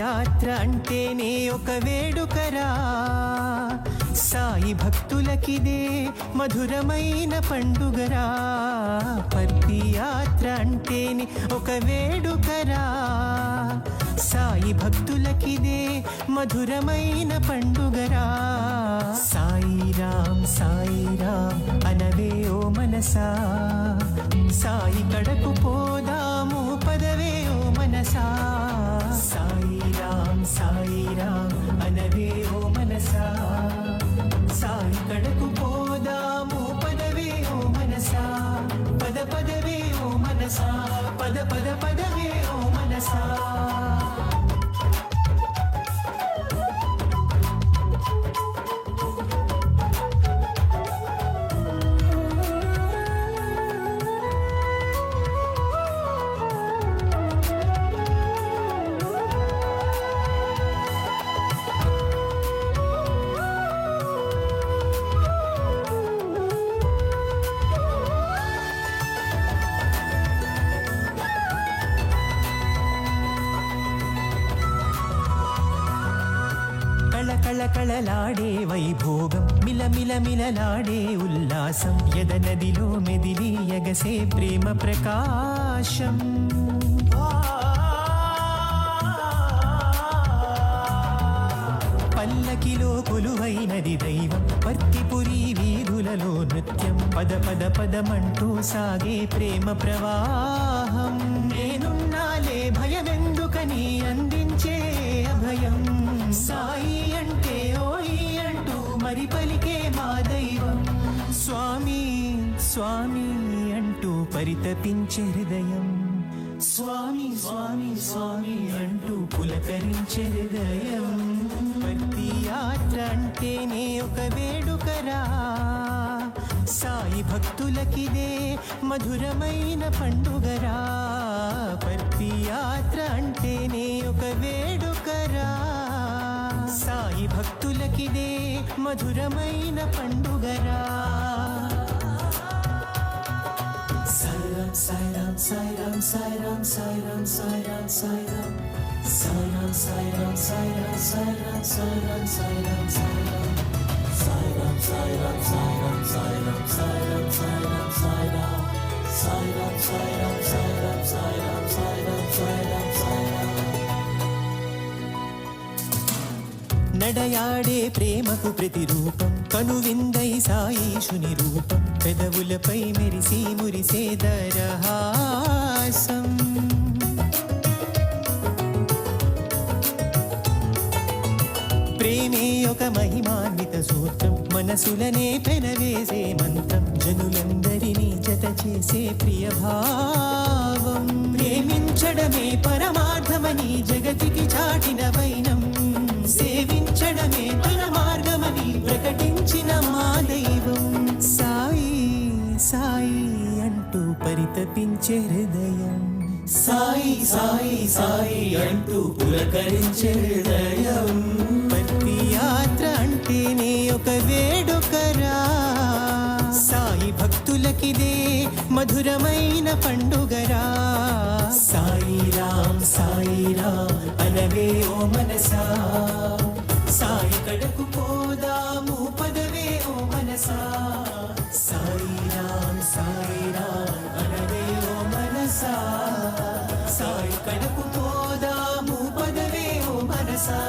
యాత్ర అంటేనే ఒక వేడుకరా. సాయి భక్తులకిదే మధురమైన పండుగరా. పర్తి యాత్ర అంటేనే ఒక వేడుకరా. సాయి భక్తులకిదే మధురమైన పండుగరా. సాయిరాం సాయిరాం అనవే ఓ మనసా. సాయి కడకు పోదాము పదవే ఓ మనసా. సాయిరాం సాయిరాం అనవే ఓ మనసా. సాయి కడకు పోదాము పదవే ఓ మనసా. పద పదవే ఓ మనసా పద పద పదవే ఓ మనసా. కళకళలాడే వైభోగం. మిల మిలలాడే ఉల్లాసం. ఎద నదిలో మెదిలి ఎగసే ప్రేమ ప్రకాశం. పల్లకిలో కొలువైనది దైవం. పత్తిపురి వీధులలో నృత్యం. పద పద పదమంటూ సాగే ప్రేమ ప్రవాహం. స్వామి అంటూ పరితపించే హృదయం. స్వామి స్వామి స్వామి అంటూ పులకరించే హృదయం. ప్రతి యాత్ర అంటేనే ఒక వేడుకరా. సాయి భక్తులకిదే మధురమైన పండుగరా. ప్రతి యాత్ర అంటేనే ఒక వేడుకరా. సాయి భక్తులకిదే మధురమైన పండుగరా. on, side on, side on, side on, side on. Side on, side on, side on, side on, side on, side on, side on. Side on, side on, side on, side on, side on, side on, side on. Side on, side on, side on, side on, side on, side on. నడయాడే ప్రేమకు ప్రతిరూపం కనువిందై సాయిషుని రూపం పెదవులపై మెరిసి మురిసే దరహాసం. ప్రేమే ఒక మహిమాన్విత సూత్రం మనసులనే పెనవేసే మంత్రం జనులందరినీ జత చేసే ప్రియ భావం ప్రేమించడమే పరమార్థమని జగతికి చాటినవై పరితపించే హృదయం. సాయి సాయి సాయి అంటూ పులకరించే హృదయం. ప్రతి యాత్ర అంటేనే ఒక వేడుకరా. సాయి భక్తులకిదే మధురమైన పండుగరా. సాయి రామ్ సాయి రామ్ అనవే ఓ మనసా. సాయి కడకు పోదాము మనసా పోదాము పదవే ఓ మనసా.